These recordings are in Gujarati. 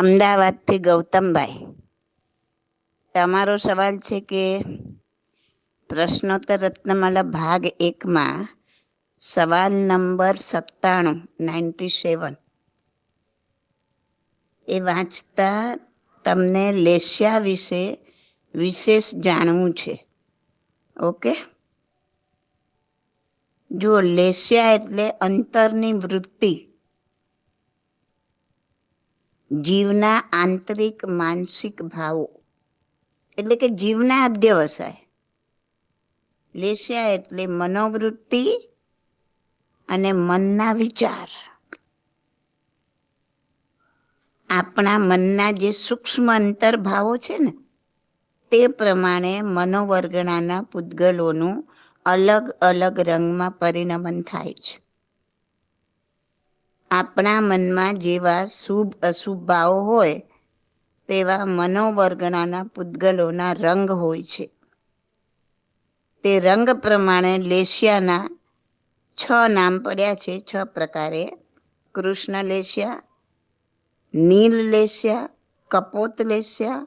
અમદાવાદથી ગૌતમભાઈ. તમારો સવાલ છે કે પ્રશ્નોત્તર રત્નમાલા ભાગ એકમાં સવાલ નંબર સત્તાણું, નાઇન્ટી સેવન. એ વાંચતા તમને લેશિયા વિશે વિશેષ જાણવું છે. ઓકે? જો લેશિયા એટલે અંતરની વૃત્તિ. જીવના આંતરિક માનસિક ભાવો. એટલે કે જીવના અધ્યવસાય. લેસ્યા એટલે મનોવૃત્તિ અને મનના વિચાર. આપણા મનના જે સૂક્ષ્મ અંતર્ભાવો છે ને, તે પ્રમાણે મનોવર્ગણાના પૂતગલોનું અલગ અલગ રંગમાં પરિણમન થાય છે. આપણા મનમાં જેવા શુભ અશુભ ભાવો હોય, તેવા મનોવર્ગણાના પૂતગલોના રંગ હોય છે. તે રંગ પ્રમાણે લેશિયાના છ નામ પડ્યા છે. છ પ્રકારે. કૃષ્ણ લેશિયા, નીલ લેશિયા, કપોત લેશિયા,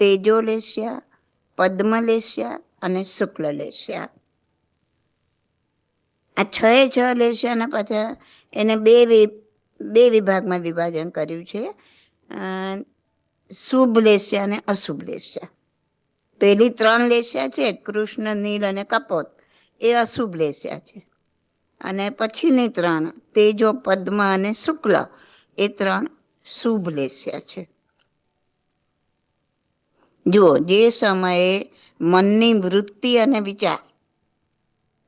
તેજો લેશિયા, પદ્મ લેશિયા અને શુક્લ લેશિયા. આ છ એ છ લેશિયાના પાછા એને બે બે વિભાગમાં વિભાજન કર્યું છે. શુભ લેશ્યા અને અશુભ લેશ્યા પેલી ત્રણ લેશ્યા છે કૃષ્ણ, નીલ અને કપોત. એ અશુભ લેશ્યા છે અને પછીની ત્રણ, તેજો, પદ્મ અને શુક્લ, એ ત્રણ શુભ લેશ્યા છે. જુઓ, જે સમયે મનની વૃત્તિ અને વિચાર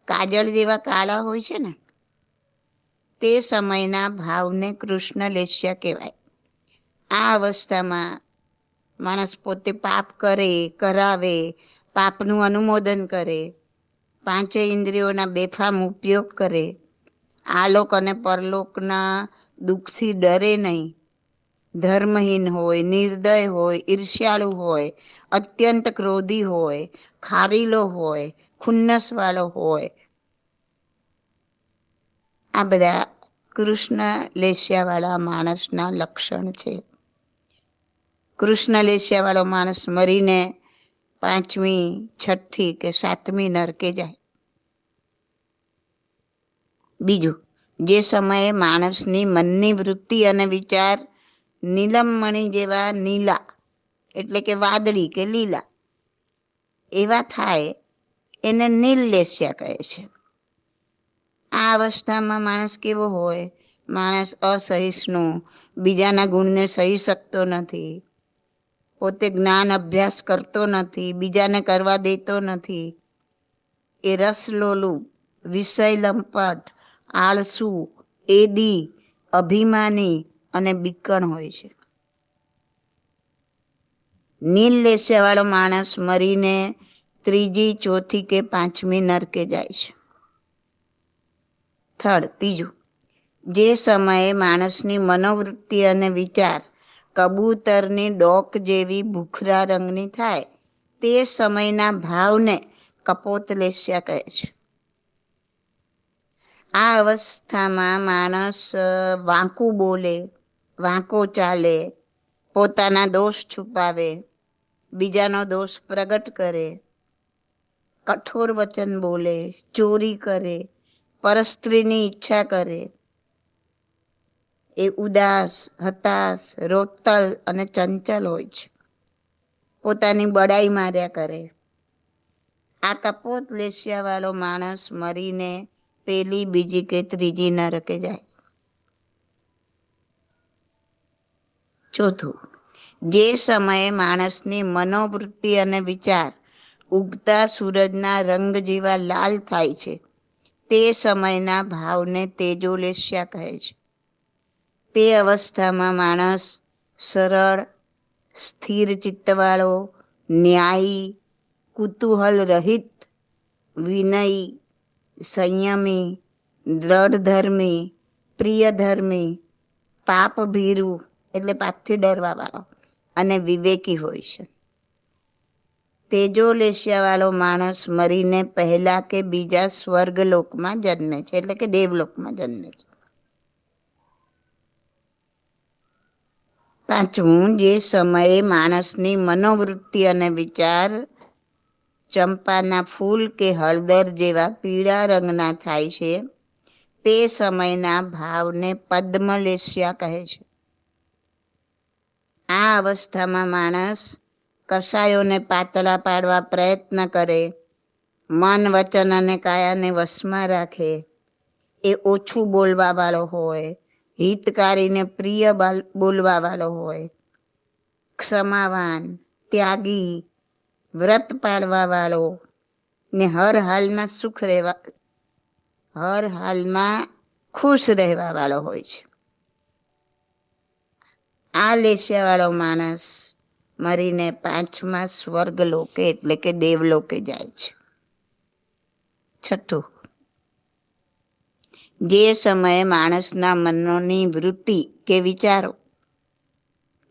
કાજળ જેવા કાળા હોય છે ને, તે સમયના ભાવને કૃષ્ણ લેશ્ય કહેવાય. આ અવસ્થામાં માણસ પોતે પાપ કરે, કરાવે, પાપનું અનુમોદન કરે, પાંચે ઇન્દ્રિયોના બેફામ ઉપયોગ કરે. આલોક અને પરલોકના દુઃખથી ડરે નહીં. ધર્મહીન હોય, નિર્દય હોય, ઈર્ષ્યાળુ હોય, અત્યંત ક્રોધી હોય, ખારીલો હોય, ખુન્નસવાળો હોય. આ બધા કૃષ્ણ લેશિયાવાળા માણસના લક્ષણ છે. કૃષ્ણ લેશિયાવાળો માણસ મરીને પાંચમી, છઠ્ઠી કે સાતમી નરકે જાય. બીજું, જે સમયે માણસની મનની વૃત્તિ અને વિચાર નીલમમણી જેવા નીલા, એટલે કે વાદળી કે લીલા, એવા થાય એને નીલલેસ્યા કહે છે. આ અવસ્થામાં માણસ કેવો હોય? માણસ અસહિષ્ણુ, બીજાના ગુણને સહી શકતો નથી, પોતે જ્ઞાન અભ્યાસ કરતો નથી, બીજાને કરવા દેતો નથી. એ રસલોલું વિષય લંપટ, આળસુ, એદી, અભિમાની અને બીકણ હોય છે. નીલ લેસેવાળો માણસ મરીને ત્રીજી, ચોથી કે પાંચમી નરકે જાય છે. થર્ડ, ત્રીજું. જે સમયે માણસની મનોવૃત્તિ અને વિચાર કબૂતરની ડોક જેવી ભૂખરા રંગની થાય, તે સમયના ભાવને કપોત લેસ્યા કહે છે. આ અવસ્થામાં માણસ વાંકું બોલે વાંકો ચાલે, પોતાના દોષ છુપાવે, બીજાનો દોષ પ્રગટ કરે, કઠોર વચન બોલે, ચોરી કરે, પરસ્ત્રીની ઈચ્છા કરે. એ ઉદાસ, હતાશ, રોતલ અને ચંચલ હોય છે. પોતાની બડાઈ માર્યા કરે. આ કપોત લેશિયા વાળો માણસ મરીને પેલી બીજી કે ત્રીજી નરકે જાય. ચોથું, જે સમયે માણસની મનોવૃત્તિ અને વિચાર ઉગતા સૂરજના રંગ જેવા લાલ થાય છે, તે સમયના ભાવને તેજોલેસ્યા કહે છે. તે અવસ્થામાં માણસ સરળ, સ્થિર ચિત્તવાળો, ન્યાયી કુતૂહલ રહિત વિનયી, સંયમી, દ્રઢધર્મી, પ્રિયધર્મી પાપ ભીરું એટલે પાપથી ડરવા વાળો અને વિવેકી હોય છે. તેજો લેશિયાવાળો માણસ મરીને પહેલા કે બીજા સ્વર્ગલોકમાં જન્મે છે, એટલે કે દેવલોકમાં જન્મે છે. પાંચમું, જે સમયે માણસની મનોવૃત્તિ અને વિચાર ચંપાના ફૂલ કે હળદર જેવા પીળા રંગના થાય છે, તે સમયના ભાવને પદ્મલેશિયા કહે છે. આ અવસ્થામાં માણસ કસાયોને પાતળા પાડવા પ્રયત્ન કરે, મન, વચન અને કાયાને વશમાં રાખે. એ ઓછું બોલવા વાળો હોય, હિતકારીને પ્રિય બોલવા વાળો હોય. ક્ષમાવાન, ત્યાગી, વ્રત પાડવા વાળો ને હર હાલમાં સુખ રહેવા, હર હાલમાં ખુશ રહેવા વાળો હોય છે. આ લેશિયા વાળો માણસ મરીને પાંચમા સ્વર્ગ લોકે એટલે કે દેવલોકે જાય છે. છઠ્ઠું. જે સમયે માણસના મનોની વૃત્તિ કે વિચારો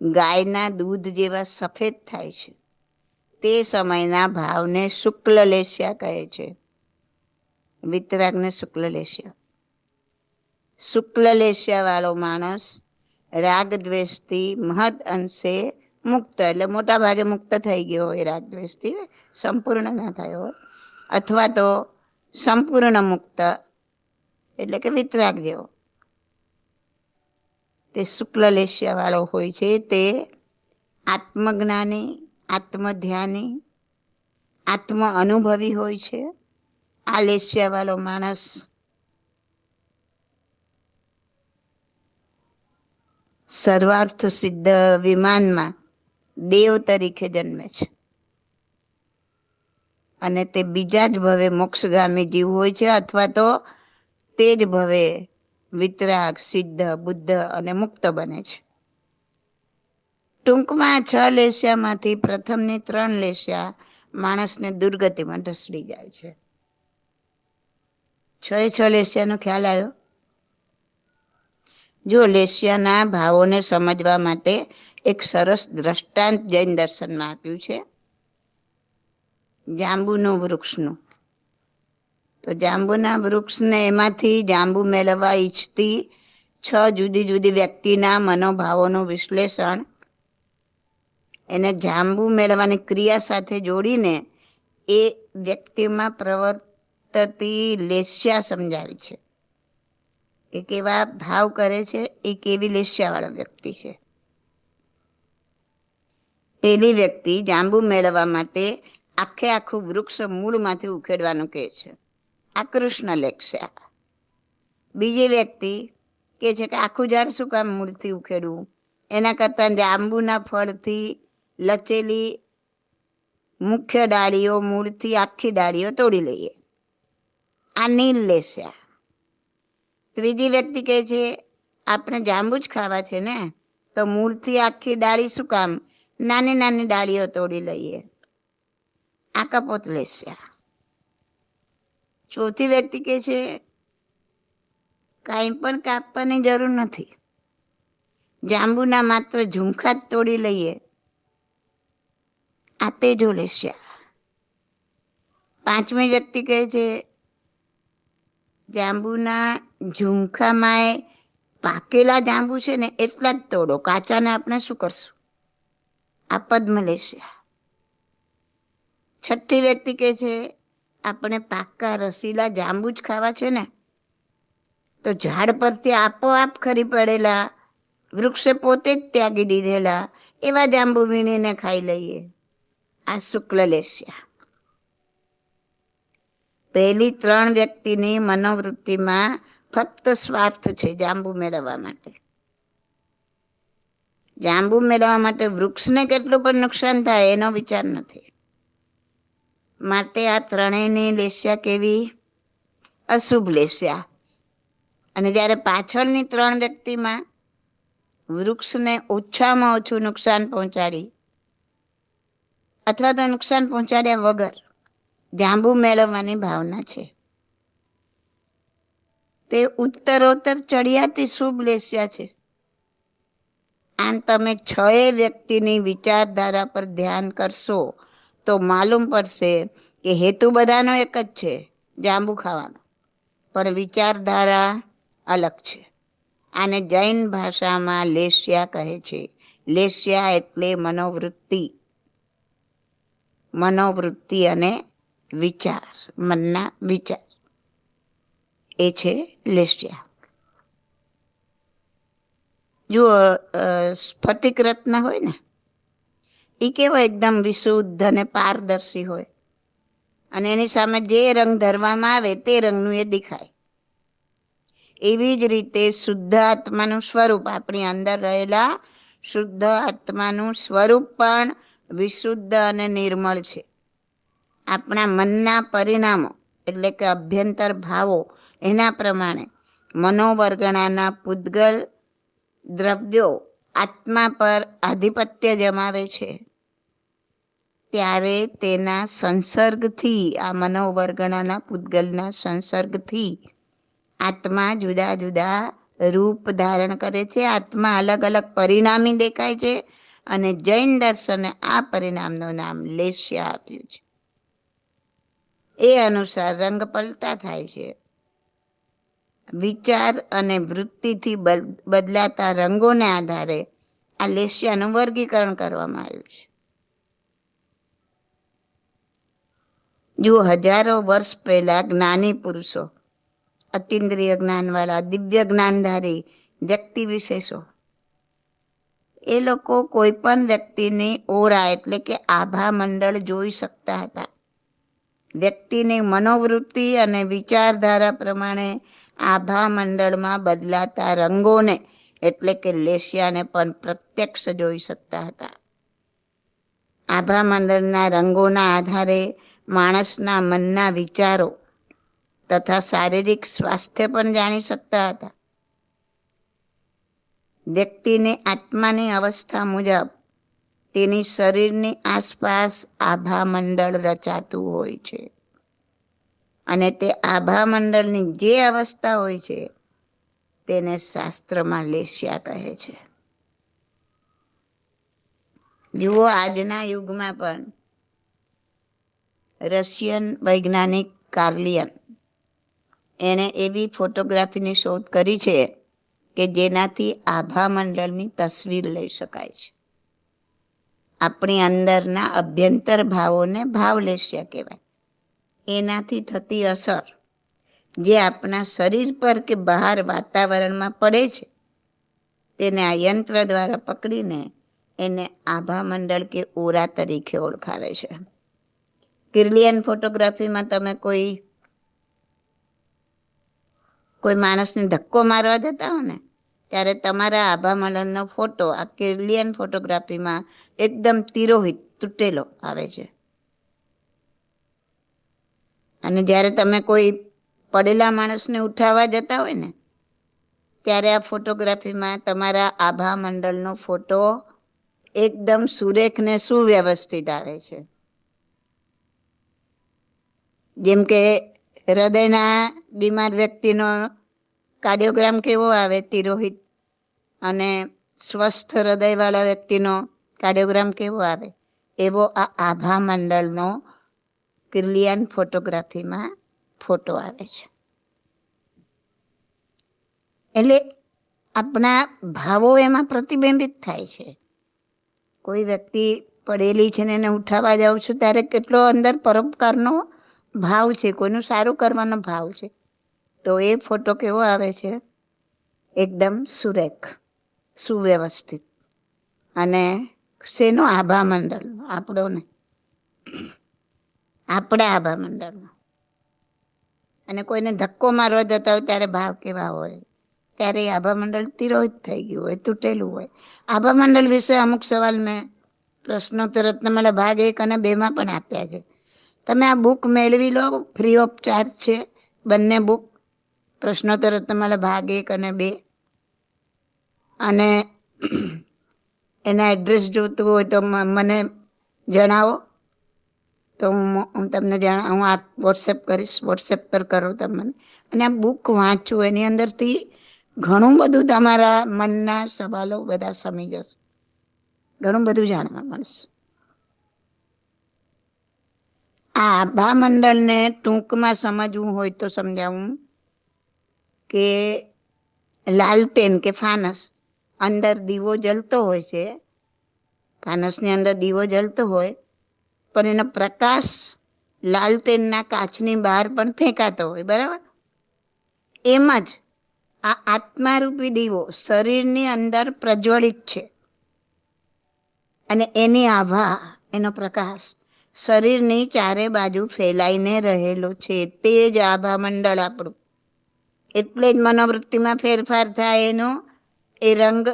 ગાયના દૂધ જેવા સફેદ થાય છે, તે સમયના ભાવને શુક્લ લેશિયા કહે છે. વિતરાગને શુક્લ લેશિયા. શુક્લ લેશિયા વાળો માણસ રાગ દ્વેષથી મહદ અંશે મુક્ત. એટલે મોટા ભાગે મુક્ત થઈ ગયો હોય રાગ દ્વેષથી સંપૂર્ણ ના થયો હોય. અથવા તો સંપૂર્ણ મુક્ત, એટલે કે વિતરાગ જેવો. તે શુક્લ વાળો હોય છે, તે આત્મજ્ઞાની, આત્મધ્યાની, આત્મ અનુભવી હોય છે. આ લેસ્યા વાળો માણસ સર્વાર્થ સિદ્ધ વિમાનમાં દેવ તરીકે જન્મે છે. અને તે બીજા જ ભવે મોક્ષગામી જીવ હોય છે અથવા તો તે જ ભવે વિતરાગ, સિદ્ધ, બુદ્ધ અને મુક્ત બને છે. ટૂંકમાં છ લેશિયામાંથી પ્રથમની ત્રણ લેશિયા માણસને દુર્ગતિમાં ઢસડી જાય છે. છ છ લેશિયાનો ખ્યાલ આવ્યો? જો લેશિયાના ભાવોને સમજવા માટે એક સરસ દ્રષ્ટાંત જૈન દર્શનમાં આપ્યું છે. જાંબુનું વૃક્ષનું. તો જાંબુના વૃક્ષને એમાંથી જાંબુ મેળવવા ઈચ્છતી છ જુદી જુદી વ્યક્તિના મનોભાવોનું વિશ્લેષણ, એને જાંબુ મેળવવાની ક્રિયા સાથે જોડીને એ વ્યક્તિમાં પ્રવર્તતી લેસ્યા સમજાવી છે. એ કેવા ભાવ કરે છે, એ કેવી લેશ્યાવાળો વ્યક્તિ છે. પેલી વ્યક્તિ જાંબુ મેળવવા માટે આખે આખું વૃક્ષ મૂળમાંથી ઉખેડવાનું કહે છે. આ કૃષ્ણ લેખ્યા બીજી વ્યક્તિ કે છે કે આખું ઝાડ શું કામ મૂળથી ઉખેડવું? એના કરતાં જાંબુના ફળથી લચેલી મુખ્ય ડાળીઓ મૂળથી આખી ડાળીઓ તોડી લઈએ. આ નીલ લેસ્યા ત્રીજી વ્યક્તિ કહે છે, આપણે જાંબુ જ ખાવા છે ને? તો મૂળથી આખી ડાળી શું કામ? નાની નાની ડાળીઓ તોડી લઈએ. આ કપોત લેસ્યા ચોથી વ્યક્તિ કે છે, કાંઈ પણ કાપવાની જરૂર નથી. જાંબુના માત્ર ઝુમખા જ તોડી લઈએ. આ તેજો લેસ્યા પાંચમી વ્યક્તિ કહે છે જાંબુના ઝુમખામાં પાકેલા જાંબુ છે ને, એટલા જ તોડો. કાચાને આપણે શું કરશું? આ મલેશિયા છઠ્ઠી વ્યક્તિ કે છે, આપણે પાકા રસીલા જાંબુ જ ખાવા છે ને, તો ઝાડ પરથી આપોઆપ ખરી પડેલા, વૃક્ષે પોતે જ ત્યાગી દીધેલા, એવા જાંબુ વીણીને ખાઈ લઈએ. આ શુક્લ લેસ્યા પહેલી ત્રણ વ્યક્તિની મનોવૃત્તિમાં ફક્ત સ્વાર્થ છે જાંબુ મેળવવા માટે. જાંબુ મેળવવા માટે વૃક્ષને કેટલું પણ નુકસાન થાય એનો વિચાર નથી. માટે આ ત્રણેયની લેસ્યા કેવી? અશુભ લેસ્યા. અને જ્યારે પાછળની ત્રણ વ્યક્તિમાં વૃક્ષને ઓછામાં ઓછું નુકસાન પહોંચાડી અથવા તો નુકસાન પહોંચાડ્યા વગર જાંબુ મેળવવાની ભાવના છે. તે ઉત્તરોત્તર ચડિયાતી શુભ લેસ્યા છે. આમ તમે છ વ્યક્તિની વિચારધારા પર ધ્યાન કરશો તો માલુમ પડશે કે હેતુ બધાનો એક જ છે, જાંબુ ખાવાનો. પણ વિચારધારા અલગ છે. આને જૈન ભાષામાં લેશિયા કહે છે. લેશિયા એટલે મનોવૃત્તિ. મનોવૃત્તિ અને વિચાર, મનના વિચાર. એ છે લેસ્યા જુઓ સ્ફટિક રત્ન હોય ને એ કેવો એકદમ વિશુદ્ધ અને પારદર્શી હોય. અને એની સામે જે રંગ ધરવામાં આવે તે રંગનું એ દેખાય. એવી જ રીતે શુદ્ધ આત્માનું સ્વરૂપ, આપણી અંદર રહેલા શુદ્ધ આત્માનું સ્વરૂપ પણ વિશુદ્ધ અને નિર્મળ છે. આપણા મનના પરિણામો, એટલે કે અભ્યંતર ભાવો, એના પ્રમાણે મનોવર્ગણાના પૂદગલ દ્રવ્યો આત્મા પર આધિપત્ય જમાવે છે. ત્યારે તેના સંસર્ગથી, આ મનોવર્ગણાના પૂદગલના સંસર્ગથી આત્મા જુદા જુદા રૂપ ધારણ કરે છે. આત્મા અલગ અલગ પરિણામી દેખાય છે અને જૈન દર્શને આ પરિણામનું નામ લેશ્ય આપ્યું છે. એ અનુસાર રંગ પલટા થાય છે. વિચાર અને વૃત્તિથી બદલાતા રંગોને આધારે આ લેશિયાનું વર્ગીકરણ કરવામાં આવ્યું છે. જુઓ, હજારો વર્ષ પહેલા જ્ઞાની પુરુષો, અતિન્દ્રિય જ્ઞાનવાળા, દિવ્ય જ્ઞાનધારી વ્યક્તિ વિશેષો એ લોકો કોઈ પણ વ્યક્તિની ઓરા એટલે કે આભા મંડળ જોઈ શકતા હતા. વ્યક્તિની મનોવૃત્તિ અને વિચારધારા પ્રમાણે આભા મંડળમાં બદલાતા રંગોને, એટલે કે લેશિયાને પણ પ્રત્યક્ષ જોઈ શકતા હતા. આભા મંડળના રંગોના આધારે માણસના મનના વિચારો તથા શારીરિક સ્વાસ્થ્ય પણ જાણી શકતા હતા. વ્યક્તિને આત્માની અવસ્થા મુજબ તેની શરીરની આસપાસ આભા મંડળ રચાતું હોય છે. અને તે આભા મંડળની જે અવસ્થા હોય છે, તેને શાસ્ત્રમાં લેસ્યા કહે છે. જુઓ આજના યુગમાં પણ રશિયન વૈજ્ઞાનિક કાર્લિયન એણે એવી ફોટોગ્રાફીની શોધ કરી છે કે જેનાથી આભા મંડળની તસવીર લઈ શકાય છે. આપણી અંદરના અભ્યંતર ભાવોને ભાવ લેશ્યા કહેવાય. એનાથી થતી અસર જે આપણા શરીર પર કે બહાર વાતાવરણમાં પડે છે, તેને આ યંત્ર દ્વારા પકડીને એને આભા મંડળ કે ઓરા તરીકે ઓળખાવે છે. કિર્લિયન ફોટોગ્રાફીમાં તમે કોઈ કોઈ માણસને ધક્કો મારવા જતા હો ને ત્યારે તમારા આભા મલનનો ફોટો આ કિર્લિયન ફોટોગ્રાફીમાં એકદમ તિરોહિત, તૂટેલો આવે છે. અને જ્યારે તમે કોઈ પડેલા માણસને ઉઠાવવા જતા હોય ને, ત્યારે આ ફોટોગ્રાફીમાં તમારા આભા મંડળનો ફોટો એકદમ સુરેખ ને સુવ્યવસ્થિત આવે છે. જેમ કે હૃદયના બીમાર વ્યક્તિનો કાર્ડિયોગ્રામ કેવો આવે, તિરોહિત અને સ્વસ્થ હૃદયવાળા વ્યક્તિનો કાર્ડિયોગ્રામ કેવો આવે? એવો આ આભા મંડળનો ક્રિલિયન ફોટોગ્રાફીમાં ફોટો આવે છે. એટલે આપણા ભાવો એમાં પ્રતિબિંબિત થાય છે. કોઈ વ્યક્તિ પડેલી છે ને એને ઉઠાવવા જાઉં છું, ત્યારે કેટલો અંદર પરોપકારનો ભાવ છે, કોઈનું સારું કરવાનો ભાવ છે. તો એ ફોટો કેવો આવે છે? એકદમ સુરેખ, સુવ્યવસ્થિત. અને શેનો આભા મંડળ આપણો ને આપણા આભા મંડળનો. અને કોઈને ધક્કો મારવા જતા હોય ત્યારે ભાવ કેવા હોય? ત્યારે આભા મંડળ તિરોહિત થઈ ગયું હોય, તૂટેલું હોય. આભા મંડળ વિશે અમુક સવાલ મેં પ્રશ્નોત્તર રત્નમાલા ભાગ એક અને બેમાં પણ આપ્યા છે. તમે આ બુક મેળવી લો, ફ્રી ઓફ ચાર્જ છે. બંને બુક પ્રશ્નોત્તર તમારા ભાગ એક અને બે. અને એના એડ્રેસ જોતું હોય તો મને જણાવો. તો હું તમને જણા, હું આ વોટ્સએપ કરીશ. વોટ્સએપ પર કરો તમને અને આ બુક વાંચો. એની અંદરથી ઘણું બધું તમારા મનના સવાલો બધા સમી જશે. ઘણું બધું જાણવા મળશે. આ આભા મંડળને ટૂંકમાં સમજવું હોય તો સમજાવું. કે લાલટેન કે ફાનસ, અંદર દીવો જલતો હોય છે. ફાનસની અંદર દીવો જલતો હોય, પણ એનો પ્રકાશ લાલટેનના કાચની બહાર પણ ફેંકાતો હોય, બરાબર? એમ જ આ આત્મારૂપી દીવો શરીરની અંદર પ્રજ્વલિત છે. અને એની આભા, એનો પ્રકાશ શરીરની ચારે બાજુ ફેલાઈને રહેલો છે. તે જ આભા મંડળ આપણું. એટલે જ મનોવૃત્તિમાં ફેરફાર થાય એનો એ રંગ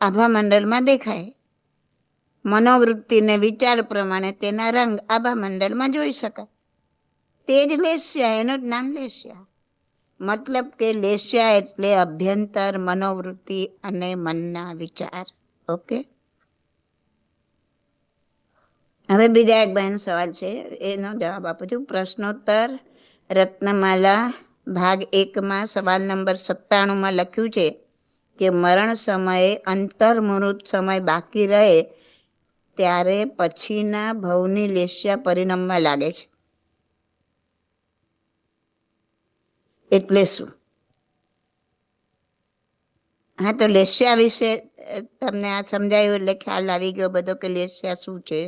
આભા મંડળમાં દેખાય. મનોવૃત્તિને વિચાર પ્રમાણે તેના રંગ આભા મંડળમાં જોઈ શકાય. તે જ લેસ્યા, એનું જ નામ લેસ્યા. મતલબ કે લેસ્યા એટલે અભ્યંતર, મનોવૃત્તિ અને મનના વિચાર. ઓકે? હવે બીજા એક બહેન સવાલ છે. એનો જવાબ આપું છું. પ્રશ્નોત્તર, રત્નમાલા ભાગ એકમાં સવાલ નંબર સત્તાણુંમાં લખ્યું છે કે મરણ સમયે અંતર્મૃત સમય બાકી રહે ત્યારે પછીના ભવની લેસ્યા પરિણમવા લાગે છે. એટલે શું? હા, તો લેસ્યા વિશે તમને આ સમજાયું એટલે ખ્યાલ આવી ગયો બધો કે લેસ્યા શું છે?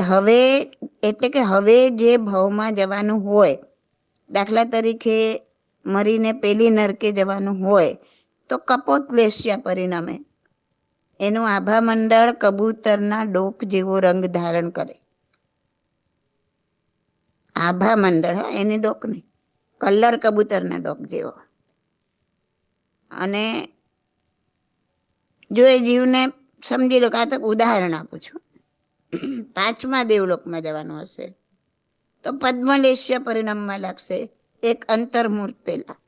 હવે, એટલે કે હવે જે ભાવમાં જવાનું હોય, દાખલા તરીકે મરીને પેલી નરકે જવાનું હોય, તો કપોત લેસ્યા પરિણમે એનું આભા મંડળ કબૂતરના ડોક જેવો રંગ ધારણ કરે. આભા મંડળ હા, એની ડોક નહીં, કલર કબૂતરના ડોક જેવો. અને જો એ જીવને, સમજી લો કે આ તો ઉદાહરણ આપું છું. પાંચમા દેવલોકમાં જવાનું હશે. તો પદ્મલેશ્ય પરિણામમાં લાગશે એક અંતર્મૂર્ત પહેલા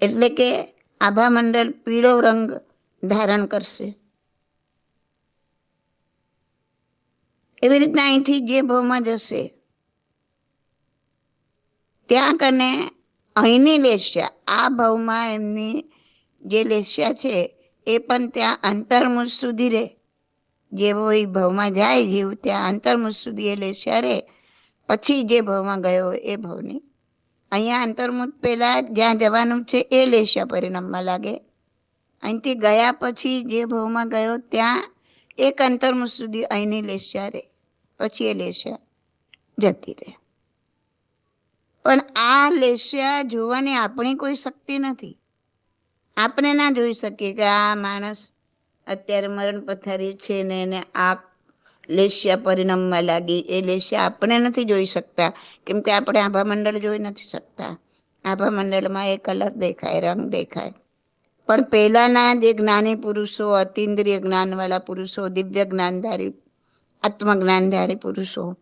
એટલે કે આભા મંડળ પીળો રંગ ધારણ કરશે. એવી રીતના અહીંથી જે ભાવમાં જશે, ત્યાં કને અહીંની લેશ્યા, આ ભાવમાં એમની જે લેશ્યા છે એ પણ ત્યાં અંતર્મુખ સુધી રહે. જેવો એ ભવમાં જાય, જીવ ત્યાં અંતરમુખ સુધી એ શરે પછી જે ભવમાં ગયો એ ભવની. અહીંયા અંતર્મુખ પહેલાં જ્યાં જવાનું છે એ લેશિયા પરિણામમાં લાગે. અહીંથી ગયા પછી જે ભાવમાં ગયો ત્યાં એક અંતર્મુખ સુધી અહીંની લેશ્યા રહે. પછી એ લેશ્યા જતી રહે. પણ આ લેશ્યા જોવાની આપણી કોઈ શક્તિ નથી. આપણે ના જોઈ શકીએ કે આ માણસ અત્યારે મરણ પથારી છે ને એને આ લેસ્યા પરિણામમાં લાગી. એ લેસ્યા આપણે નથી જોઈ શકતા. કેમ કે આપણે આભા મંડળ જોઈ નથી શકતા. આભા મંડળમાં એ કલર દેખાય, રંગ દેખાય. પણ પહેલાના જે જ્ઞાની પુરુષો, અતિન્દ્રિય જ્ઞાનવાળા પુરુષો, દિવ્ય જ્ઞાનધારી, આત્મજ્ઞાનધારી પુરુષો,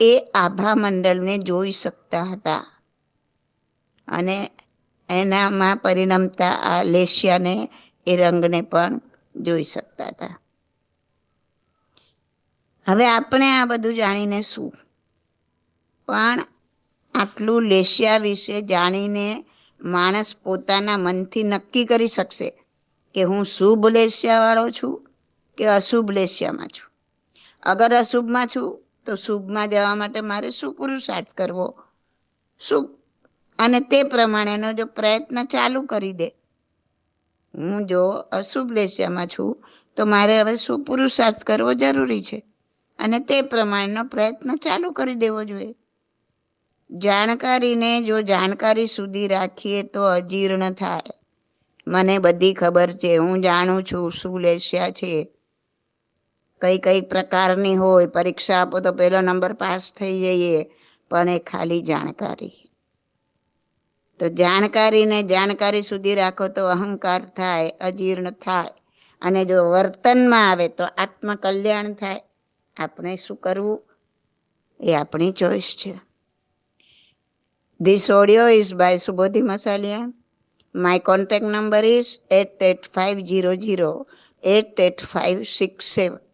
એ આભા મંડળને જોઈ શકતા હતા. અને એનામાં પરિણમતા આ લેશિયાને, એ રંગને પણ જોઈ શકતા હતા. હવે આપણે આ બધું જાણીને શું? પણ આટલું લેશિયા વિશે જાણીને માણસ પોતાના મનથી નક્કી કરી શકશે કે હું શુભ લેશિયાવાળો છું કે અશુભ લેશિયામાં છું? અગર અશુભમાં છું, તો શુભમાં જવા માટે મારે શું પુરુષાર્થ કરવો? શું અને તે પ્રમાણેનો જો પ્રયત્ન ચાલુ કરી દે. હું જો અશુભ લેશિયામાં છું, તો મારે હવે શું પુરુષાર્થ કરવો જરૂરી છે. અને તે પ્રમાણેનો પ્રયત્ન ચાલુ કરી દેવો જોઈએ. જાણકારીને જો જાણકારી સુધી રાખીએ તો અજીર્ણ થાય. મને બધી ખબર છે, હું જાણું છું શું લેશિયા છે. કઈ કઈ પ્રકારની હોય, પરીક્ષા આપો તો પહેલો નંબર પાસ થઈ જઈએ, પણ એ ખાલી જાણકારી. તો જાણકારીને જાણકારી સુધી રાખો તો અહંકાર થાય, અજીર્ણ થાય. અને જો વર્તનમાં આવે તો આત્મકલ્યાણ થાય. આપણે શું કરવું? એ આપણી ચોઈસ છે. This audio is by Subodhi Masaliya my contact number is eight eight five zero zero eight eight five six seven